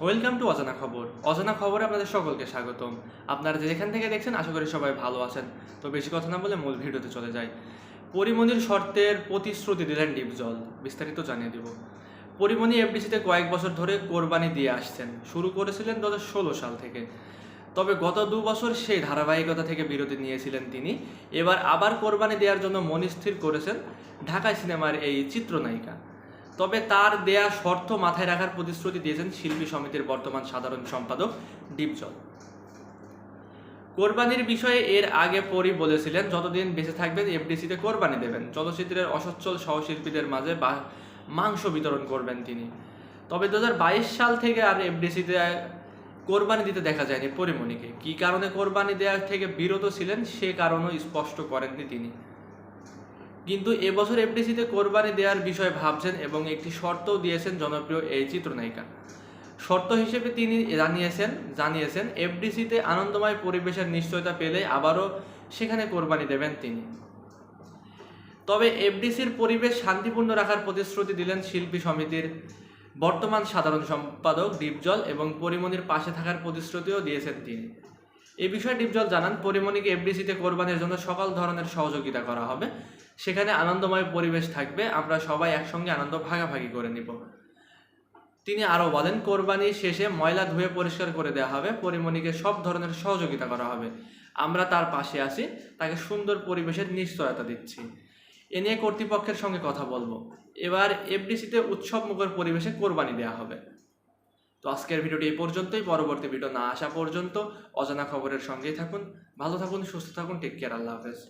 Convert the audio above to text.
Welcome to অজানা খবর। অজানা খবরে আপনাদের সকলকে স্বাগতম। আপনারা যেখান থেকে দেখছেন, আশা করি সবাই ভালো আছেন। তো বেশি কথা না বলে মূল ভিডিওতে চলে যাই। পরিমণির শর্তের প্রতিশ্রুতি দিলেন ডিপজল। বিস্তারিত জানিয়ে দিব। পরিমণি এফডিসিতে কয়েক বছর ধরে কোরবানি দিয়ে আসছেন। শুরু করেছিলেন দু সাল থেকে। তবে গত দু বছর সেই ধারাবাহিকতা থেকে বিরতি নিয়েছিলেন তিনি। এবার আবার কোরবানি দেওয়ার জন্য মনস্থির করেছেন ঢাকায় সিনেমার এই চিত্রনায়িকা। তবে তার দেয়া শর্ত মাথায় রাখার প্রতিশ্রুতি দিয়েছেন শিল্পী সমিতির বর্তমান সাধারণ সম্পাদক ডিপজল কোরবানির বিষয়ে এর আগে পরই বলেছিলেন, যতদিন বেঁচে থাকবেন, এফডিসিতে কোরবানি দেবেন। চলচ্চিত্রের অসচ্ছল সহশিল্পীদের মাঝে মাংস বিতরণ করবেন তিনি। তবে দু হাজার বাইশ সাল থেকে আর এফডিসিতে কোরবানি দিতে দেখা যায়নি পরিমণিকে। কী কারণে কোরবানি দেওয়ার থেকে বিরত ছিলেন, সে কারণও স্পষ্ট করেননি তিনি। কিন্তু এবছর এফডিসিতে কোরবানি দেওয়ার বিষয়ে ভাবছেন এবং একটি শর্তও দিয়েছেন জনপ্রিয় এই চিত্রনায়িকা। শর্ত হিসেবে তিনি জানিয়েছেন জানিয়েছেন এফডিসিতে আনন্দময় পরিবেশের নিশ্চয়তা পেলে আবারও সেখানে কোরবানি দেবেন তিনি। তবে এফডিসির পরিবেশ শান্তিপূর্ণ রাখার প্রতিশ্রুতি দিলেন শিল্পী সমিতির বর্তমান সাধারণ সম্পাদক ডিপজল এবং পরিমণির পাশে থাকার প্রতিশ্রুতিও দিয়েছেন তিনি। এই বিষয়ে ডিপজল জানান, পরিমণিকে এফডিসিতে কোরবানির জন্য সকল ধরনের সহযোগিতা করা হবে। সেখানে আনন্দময় পরিবেশ থাকবে, আমরা সবাই একসঙ্গে আনন্দ ভাগাভাগি করে নিব। তিনি আরও বলেন, কোরবানি শেষে ময়লা ধুয়ে পরিষ্কার করে দেওয়া হবে, পরিমণিকে সব ধরনের সহযোগিতা করা হবে। আমরা তার পাশে আছি, তাকে সুন্দর পরিবেশের নিশ্চয়তা দিচ্ছি। এ নিয়ে কর্তৃপক্ষের সঙ্গে কথা বলব। এবার এফডিসিতে উৎসব মুখর পরিবেশে কোরবানি দেওয়া হবে। তো আজকের ভিডিওটি এই পর্যন্তই। পরবর্তী ভিডিও না আসা পর্যন্ত অজানা খবরের সঙ্গেই থাকুন। ভালো থাকুন, সুস্থ থাকুন টেক কেয়ার আল্লাহ হাফেজ।